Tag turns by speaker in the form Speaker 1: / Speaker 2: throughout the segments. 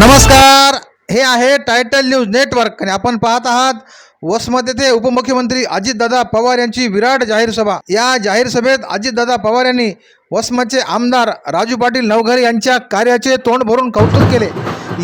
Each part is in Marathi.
Speaker 1: नमस्कार. हे आहे टायटल न्यूज नेटवर्क आणि आपण पाहत आहात वसमत येथे उपमुख्यमंत्री अजितदादा पवार यांची विराट जाहीर सभा. या जाहीर सभेत अजितदादा पवार यांनी वसमतचे आमदार राजू पाटील नवघरे यांच्या कार्याचे तोंड भरून कौतुक केले.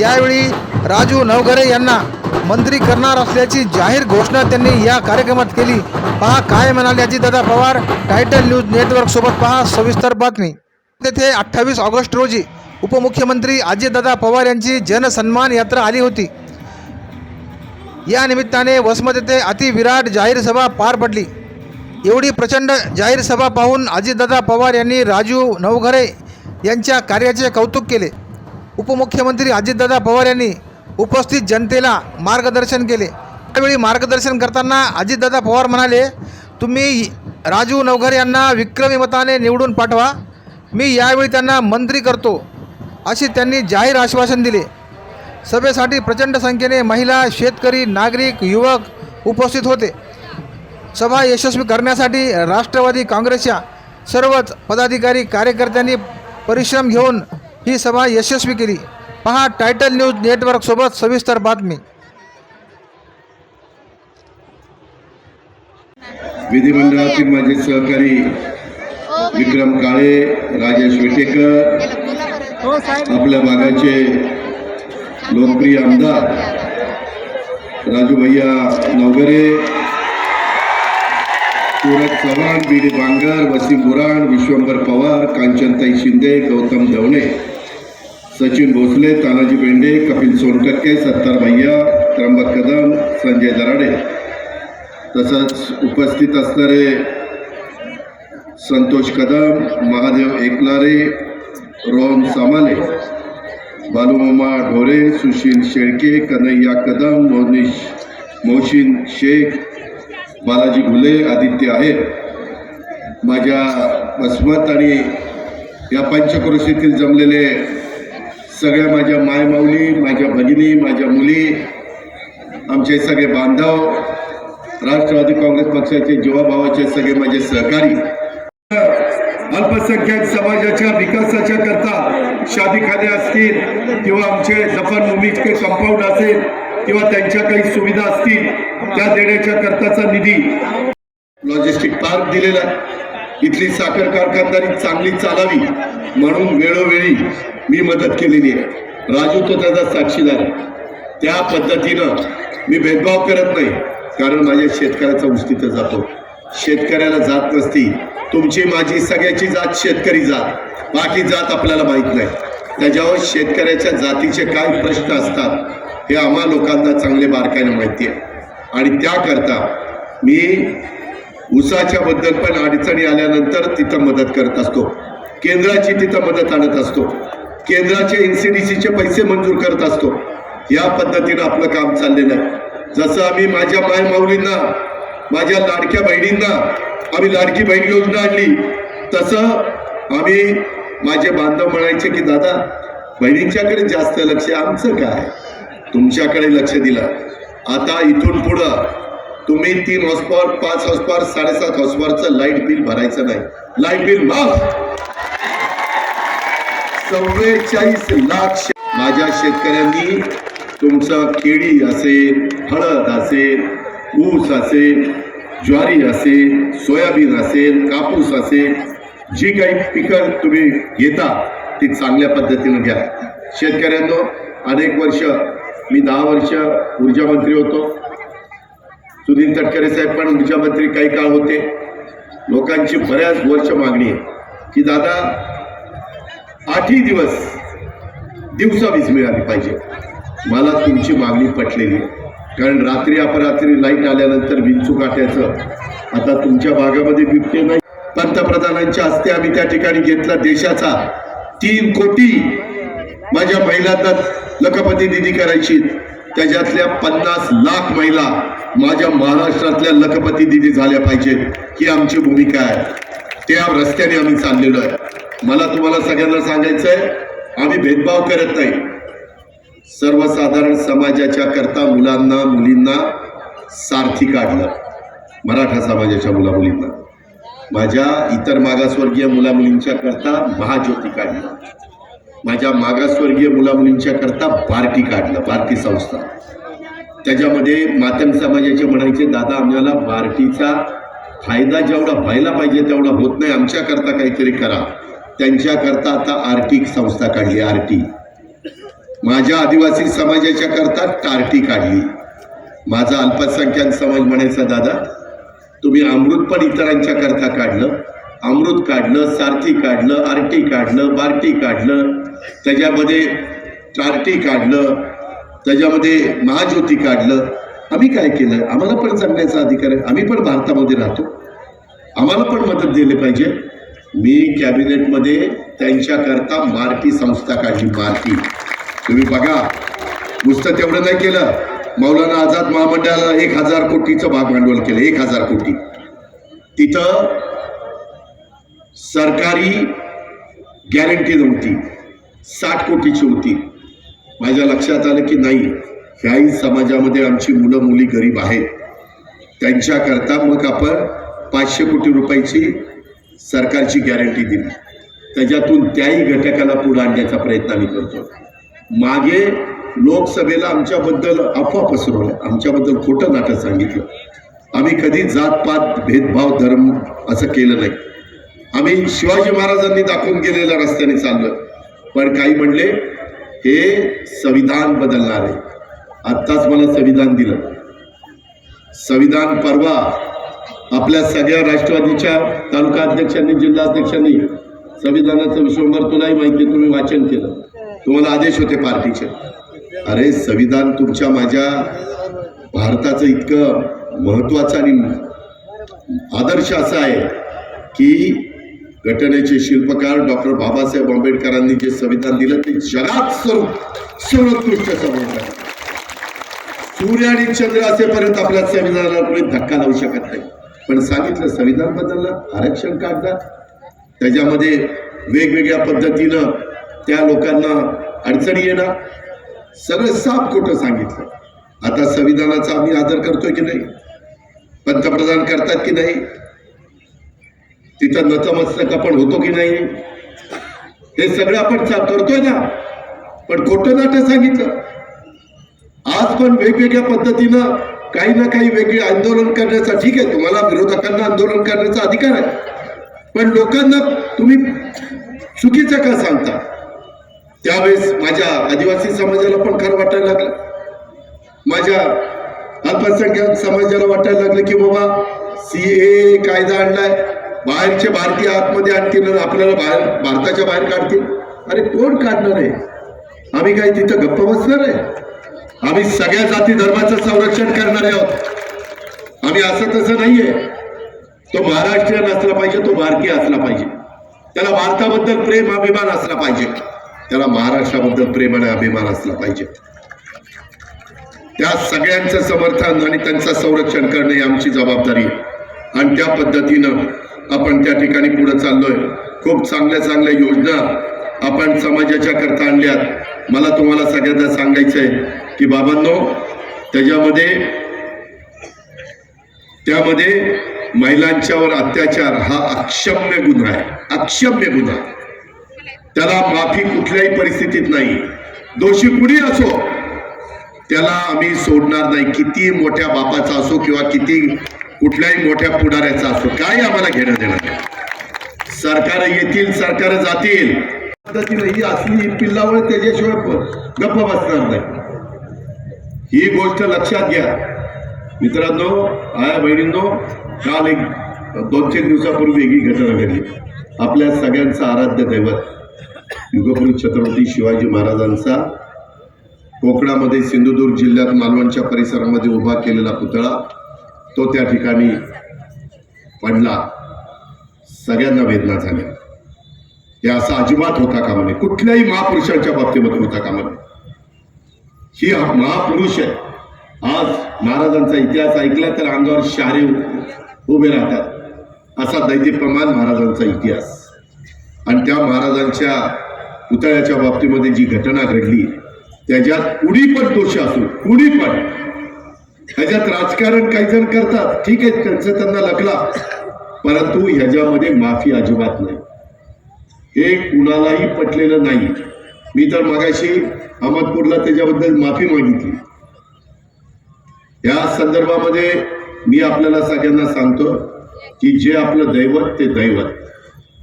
Speaker 1: यावेळी राजू नवघरे यांना मंत्री करणार असल्याची जाहीर घोषणा त्यांनी या कार्यक्रमात केली. पहा काय म्हणाले Ajitdada Pawar. Title news network सोबत पहा सविस्तर बातमी. तेथे अठ्ठावीस ऑगस्ट रोजी उपमुख्यमंत्री अजितदादा पवार यांची जनसन्मान यात्रा आली होती. या निमित्ताने वसमत येथे अतिविराट जाहीर सभा पार पडली. एवढी प्रचंड जाहीर सभा पाहून अजितदादा पवार यांनी राजू नवघरे यांच्या कार्याचे कौतुक केले. उपमुख्यमंत्री अजितदादा पवार यांनी उपस्थित जनतेला मार्गदर्शन केले. त्यावेळी मार्गदर्शन करताना अजितदादा पवार म्हणाले तुम्ही राजू नवघरे यांना विक्रमी मताने निवडून पाठवा. मी यावेळी त्यांना मंत्री करतो. अशी त्यांनी जाहीर आश्वासन दिले. सभेसाठी प्रचंड संख्येने महिला शेतकरी नागरिक युवक उपस्थित होते. सभा यशस्वी करण्यासाठी राष्ट्रवादी काँग्रेसच्या सर्वच पदाधिकारी कार्यकर्त्यांनी परिश्रम घेऊन ही सभा यशस्वी केली. पहा टायटल न्यूज नेटवर्कसोबत सविस्तर बातमी.
Speaker 2: विधिमंडळातील माझे सहकारी विक्रम काळे राजेश विटेकर हो, आपल्या भागाचे लोकप्रिय आमदार राजू भैया नवगरे सूरज चव्हाण बी डी बांगर वसीम बुराण विश्वंभर पवार कांचनताई शिंदे गौतम धवणे सचिन भोसले तानाजी बेंडे कपिल सोनटक्के सत्तार भैया त्र्यंबक कदम संजय दराडे. तसंच उपस्थित असणारे संतोष कदम महादेव एकलारे रोम सामाले बालूमामा ढोरे सुशील शेळके कन्हैया कदम मोनिश मोहसिन शेख बालाजी घुले आदित्य आहेत माझ्या बसमत आणि या पंचक्रोशीतील जमलेले सगळ्या माझ्या मायमाऊली माझ्या भगिनी माझ्या मुली आमचे सगळे बांधव राष्ट्रवादी काँग्रेस पक्षाचे जीवाभावाचे सगळे माझे सहकारी. अल्पसंख्याक समाजाच्या विकासाच्या करता शादीखाने असतील किंवा आमचे दफनभूमीचे कंपाऊंड असेल किंवा त्यांच्या काही सुविधा असतील त्या देण्याच्या करताचा निधी लॉजिस्टिक पार्क दिलेला आहे. इथली साखर कारखानदारी चांगली चालावी म्हणून वेळोवेळी मी मदत केलेली आहे. राजू तो त्याचा साक्षीदार आहे. त्या पद्धतीनं मी भेदभाव करत नाही कारण माझ्या शेतकऱ्याचा उष्टीत जातो. शेतकऱ्याला जात नसती तुमची माझी सगळ्याची जात शेतकरी जात. बाकी जात आपल्याला माहीत नाही. त्याच्यावर शेतकऱ्याच्या जातीचे काय प्रश्न असतात हे आम्हा लोकांना चांगले बारकाईने माहिती आहे. आणि त्याकरता मी उसाच्या बद्दल पण अडचणी आल्यानंतर तिथं मदत करत असतो. केंद्राची तिथं मदत आणत असतो. केंद्राचे एन सी डी सीचे पैसे मंजूर करत असतो. या पद्धतीनं आपलं काम चाललेलं आहे. जसं आम्ही माझ्या माय माऊलींना माझ्या लाडक्या बहिणींना आम्ही लाडकी बहीण योजना आणली. तसं आम्ही माझे बांधव म्हणायचे की दादा बहिणींच्याकडे जास्त लक्ष आमचं काय? तुमच्याकडे लक्ष दिलं. आता इथून पुढं तुम्ही तीन हॉस्पॉर पाच हॉस्पॉर साडेसात हॉस्पॉरचं लाइट बिल भरायचं नाही. लाइट बिल माफ. चव्वेचाळीस लाख माझ्या शेतकऱ्यांनी तुमचं केळी असेल हळद असेल ऊस असेल ज्वारी असेल सोयाबीन असेल कापूस असेल जी काही पिकं तुम्ही घेता ती चांगल्या पद्धतीनं घ्या. शेतकऱ्यांनो अनेक वर्ष मी दहा वर्ष ऊर्जा मंत्री होतो. सुनील तटकरे साहेब पण ऊर्जा मंत्री काही काळ होते. लोकांची बऱ्याच वर्ष मागणी आहे. की दादा आठही दिवस दिवसा वीज मिळाली पाहिजे. मला तुमची मागणी पटलेली आहे. कारण रात्री अपरात्री लाइट आल्यानंतर विंचू काट्याचं आता तुमच्या भागामध्ये बिबटे नाही. पंतप्रधानांच्या हस्ते आम्ही त्या ठिकाणी घेतला देशाचा तीन कोटी माझ्या महिलांना लखपती निधी करायची. त्याच्यातल्या पन्नास लाख महिला माझ्या महाराष्ट्रातल्या लखपती दिदी झाल्या पाहिजेत. ही आमची भूमिका आहे. त्या रस्त्याने आम्ही चाललेलो आहे. मला तुम्हाला सगळ्यांना सांगायचं आहे आम्ही भेदभाव करत नाही. सर्वसाधारण समाजाच्या करता मुलांना मुलींना सारथी काढलं. मराठा समाजाच्या मुला मुलींना माझ्या इतर मागासवर्गीय मुला मुलींच्या करता महाज्योती काढली. माझ्या मागासवर्गीय मुलामुलींच्या करता बार्टी काढलं बार्टी संस्था. त्याच्यामध्ये मातम समाजाचे म्हणायचे दादा आम्हाला बार्टीचा फायदा जेवढा व्हायला पाहिजे तेवढा होत नाही. आमच्याकरता काहीतरी करा. त्यांच्याकरता आता आर्टिक संस्था काढली आरटी माझ्या आदिवासी समाजाच्या करता टार्टी काढली. माझा अल्पसंख्याक समाज म्हणायचा दादा तुम्ही अमृत पण इतरांच्या करता काढलं. अमृत काढलं सारथी काढलं आरटी काढलं बार्टी काढलं. त्याच्यामध्ये टार्टी काढलं. त्याच्यामध्ये महाज्योती काढलं. आम्ही काय केलं? आम्हाला पण जगण्याचा अधिकार आहे. आम्ही पण भारतामध्ये राहतो. आम्हाला पण मदत दिली पाहिजे. मी कॅबिनेटमध्ये त्यांच्याकरता मार्टी संस्था काढली मार्टी तुम्ही बघा नुसतं तेवढं नाही केलं. मौलाना आझाद महामंडळाला एक हजार कोटीचं भाग भांडवल केलं एक हजार कोटी. तिथं सरकारी गॅरंटी नव्हती साठ कोटीची होती. माझ्या लक्षात आलं की नाही ह्याही समाजामध्ये आमची मुलं मुली गरीब आहेत. त्यांच्याकरता मग आपण पाचशे कोटी रुपयाची सरकारची गॅरंटी दिली. त्याच्यातून त्याही घटकाला पुढे आणण्याचा प्रयत्न आम्ही करतो मागे लोकसभेला आमच्याबद्दल अफवा पसरवल्या. आमच्याबद्दल खोटं नाटक सांगितलं. आम्ही कधी जातपात भेदभाव धर्म असं केलं नाही. आम्ही शिवाजी महाराजांनी दाखवून गेलेल्या रस्त्याने चाललो. पण काही म्हणले हे संविधान बदलणार. आहे आत्ताच मला संविधान दिलं. संविधान परवा आपल्या सगळ्या राष्ट्रवादीच्या तालुका अध्यक्षांनी जिल्हा अध्यक्षांनी संविधानाचं विश्वंभर तुलाही माहिती आहे, तुम्ही वाचन केलं. तुम्हाला आदेश होते पार्टीचे. अरे संविधान तुमच्या माझ्या भारताचं इतकं महत्वाचं आणि आदर्श असा आहे की घटनेचे शिल्पकार डॉक्टर बाबासाहेब आंबेडकरांनी जे संविधान दिलं ते जगात सर्व सर्वोत्कृष्ट संविधान सूर्य आणि चंद्र असेपर्यंत आपल्या संविधानाला धक्का लावू शकत नाही. पण सांगितलं संविधान बदललं आरक्षण काढलं. त्याच्यामध्ये वेगवेगळ्या पद्धतीनं त्या लोकांना अडचणी येणार. सगळं साफ खोटं सांगितलं. आता संविधानाचा आम्ही आदर करतोय की नाही? पंतप्रधान करतात की नाही? तिथं नतमस्तक आपण होतो की नाही? हे सगळं आपण करतोय ना? पण खोटं नाटक सांगितलं. आज पण वेगवेगळ्या पद्धतीनं काही ना काही वेगळे आंदोलन करण्याचा ठीक आहे. तुम्हाला विरोधकांना आंदोलन करण्याचा अधिकार आहे. पण लोकांना तुम्ही चुकीचं का सांगता? त्यावेळेस माझ्या आदिवासी समाजाला पण खरं वाटायला लागलं. माझ्या अल्पसंख्याक समाजाला वाटायला लागलं की बाबा सी ए कायदा आणलाय. बाहेरचे भारतीय आतमध्ये आणतील आपल्याला बाहेर भारताच्या बाहेर काढतील. अरे कोण काढणार आहे? आम्ही काय तिथं गप्प बसणार आहे? आम्ही सगळ्या जाती धर्माचं संरक्षण करणारे आहोत. आम्ही असं तसं नाहीये. तो महाराष्ट्रीयन असला पाहिजे तो भारतीय असला पाहिजे. त्याला भारताबद्दल प्रेम अभिमान असला पाहिजे. त्याला महाराष्ट्राबद्दल प्रेम आणि अभिमान असला पाहिजे. त्या सगळ्यांचं समर्थन आणि त्यांचं संरक्षण करणे ही आमची जबाबदारी आहे. आणि त्या पद्धतीनं आपण त्या ठिकाणी पुढे चाललोय. खूप चांगल्या चांगल्या योजना आपण समाजाच्या करता आणल्यात. मला तुम्हाला सगळ्यांना सांगायचं आहे की बाबांनो त्याच्यामध्ये त्यामध्ये महिलांच्यावर अत्याचार हा अक्षम्य गुन्हा आहे. अक्षम्य गुन्हा. त्याला माफी कुठल्याही परिस्थितीत नाही. दोषी कुणी असो त्याला आम्ही सोडणार नाही. किती मोठ्या बापाचा असो किंवा किती कुठल्याही मोठ्या पुढाऱ्याचा असो काय आम्हाला घेणं देणार सरकार येतील सरकार जातील. पद्धतीनं ही असली पिल्लावळ त्याच्याशिवाय गप्प बसणार नाही. ही गोष्ट लक्षात घ्या. मित्रांनो आया बहिणींनो काल एक दोन तीन दिवसापूर्वी वेगळी घटना घडली. आपल्या सगळ्यांचं आराध्य दैवत. युगपुरुष छत्रपती शिवाजी महाराजांचा कोकणामध्ये सिंधुदुर्ग जिल्ह्यात मालवणच्या परिसरामध्ये उभा केलेला पुतळा तो त्या ठिकाणी पडला. सगळ्यांना वेदना झाल्या. हे असा अजिबात होता कामा नये. कुठल्याही महापुरुषांच्या बाबतीमध्ये होता कामा नये. ही महापुरुष आहे. आज महाराजांचा इतिहास ऐकला तर अंगावर शारे उभे राहतात. असा दैदिप्यमान महाराजांचा इतिहास. आणि त्या महाराजांच्या पुतळ्याच्या बाबतीमध्ये जी घटना घडली त्याच्यात कुणी पण दोष असो कुणी पण ह्याच्यात राजकारण काही जण करतात. ठीक आहे त्यांचं त्यांना लकला परंतु ह्याच्यामध्ये माफी अजिबात नाही. हे कुणालाही पटलेलं नाही. मी तर मगाशी अहमदपूरला त्याच्याबद्दल माफी मागितली. या संदर्भामध्ये मी आपल्याला सगळ्यांना सांगतो की जे आपलं दैवत ते दैवत.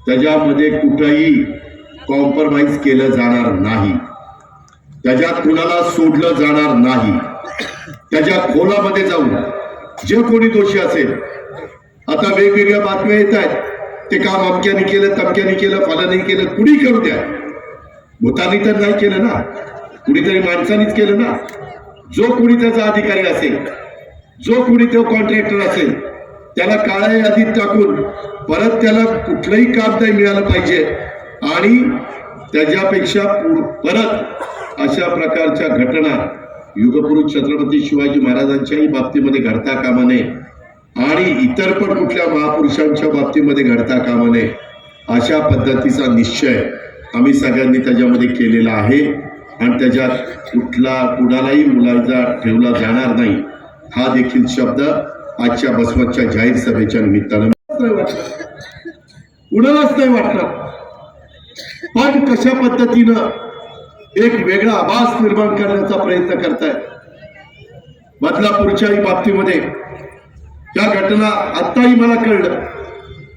Speaker 2: त्याच्यामध्ये कुठंही कॉम्प्रोमाइज केलं जाणार नाही. त्याच्यात कुणाला सोडलं जाणार नाही. त्याच्या खोलामध्ये जाऊन जे कोणी दोषी असेल आता वेगवेगळ्या बातम्या येत आहेत. ते काम अमक्याने केलं तमक्याने केलं फलाने केलं कुणी करू द्या? भूतानी तर नाही केलं ना. कुणीतरी माणसानीच केलं ना. जो कुणी त्याचा अधिकारी असेल जो कुणी तो कॉन्ट्रॅक्टर असेल त्याला काळ्या यादीत टाकून परत त्याला कुठलंही काम नाही मिळालं पाहिजे. आणि त्याच्यापेक्षा परत अशा प्रकारच्या घटना युगपुरुष छत्रपती शिवाजी महाराजांच्याही बाबतीमध्ये घडता कामा नये आणि इतर पण कुठल्या महापुरुषांच्या बाबतीमध्ये घडता कामा नये अशा पद्धतीचा निश्चय आम्ही सगळ्यांनी त्याच्यामध्ये केलेला आहे. आणि त्याच्यात कुठला कुणालाही मुलाचा ठेवला जाणार नाही हा देखील शब्द आजच्या बसवतच्या जाहीर सभेच्या निमित्तानं. कुणालाच नाही वाटणार पण कशा पद्धतीनं एक वेगळा आभास निर्माण करण्याचा प्रयत्न करताय. बदलापूरच्याही बाबतीमध्ये त्या घटना आत्ताही मला कळलं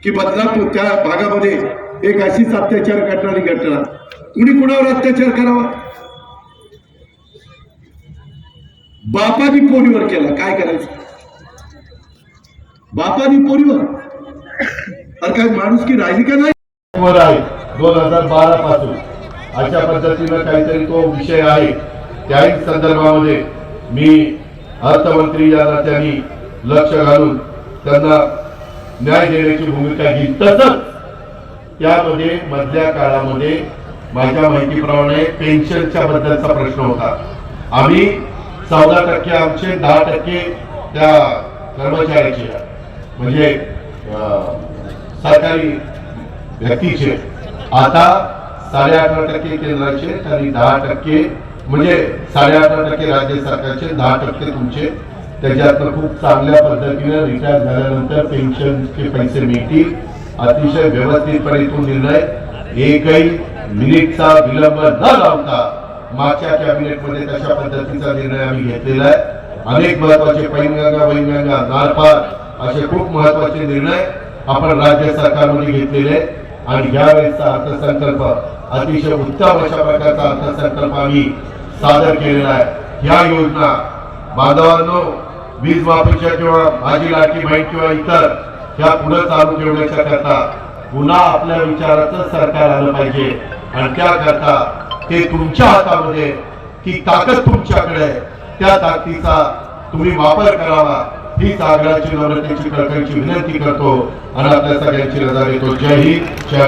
Speaker 2: की बदलापूर त्या भागामध्ये एक अशीच अत्याचार करणारी घटना. कुणी कुणावर अत्याचार करावा? बापानी पोरीवर केला. काय करायचं? बापानी पोरीवर? अरे काय माणूस की राहिली का नाही?
Speaker 3: दोन हजार बारा पासून अशा पद्धतीनं काहीतरी तो विषय आहे. त्याही संदर्भामध्ये मी अर्थमंत्री या नात्याने लक्ष घालून त्यांना न्याय देण्याची भूमिका घेईल तसंच त्यामध्ये मधल्या काळामध्ये माझ्या माहितीप्रमाणे पेन्शनच्या बद्दलचा प्रश्न होता. आम्ही चौदा टक्के आमचे दहा टक्के त्या कर्मचाऱ्याचे म्हणजे सरकारी व्यक्तीचे आता साडे अठरा टक्के केंद्राचे आणि दहा टक्के म्हणजे साडे अठरा टक्के राज्य सरकारचे दहा टक्के तुमचे. त्याच्यातनं खूप चांगल्या पद्धतीने रिटायर झाल्यानंतर पेन्शनचे पैसे मिळतील. अतिशय व्यवस्थितपणे तो निर्णय एकही मिनिटचा विलंब न लावता मागच्या कॅबिनेटमध्ये तशा पद्धतीचा निर्णय आम्ही घेतलेला आहे. अनेक महत्त्वाचे पैनगंगा वैनगंगा नारपार असे खूप महत्त्वाचे निर्णय आपण राज्य सरकारमध्ये घेतलेले आणि यावेळेसचा अर्थसंकल्प अतिशय उत्तम अशा प्रकारचा अर्थसंकल्प आम्ही सादर केलेला आहे. या योजना बांधवांनो वीज माफीच्या किंवा माझी लाठी बहीण किंवा इतर ह्या पुढे चालू ठेवण्याच्या करता पुन्हा आपल्या विचाराचं सरकार आलं पाहिजे. आणि त्याकरता ते तुमच्या हातामध्ये ती ताकद तुमच्याकडे आहे. त्या ताकदीचा तुम्ही वापर करावा. ही आग्रहाची नम्रतेची कळकळीची विनंती करतो. आणि आपल्या सगळ्यांची रजा देतो. जय हिंद जय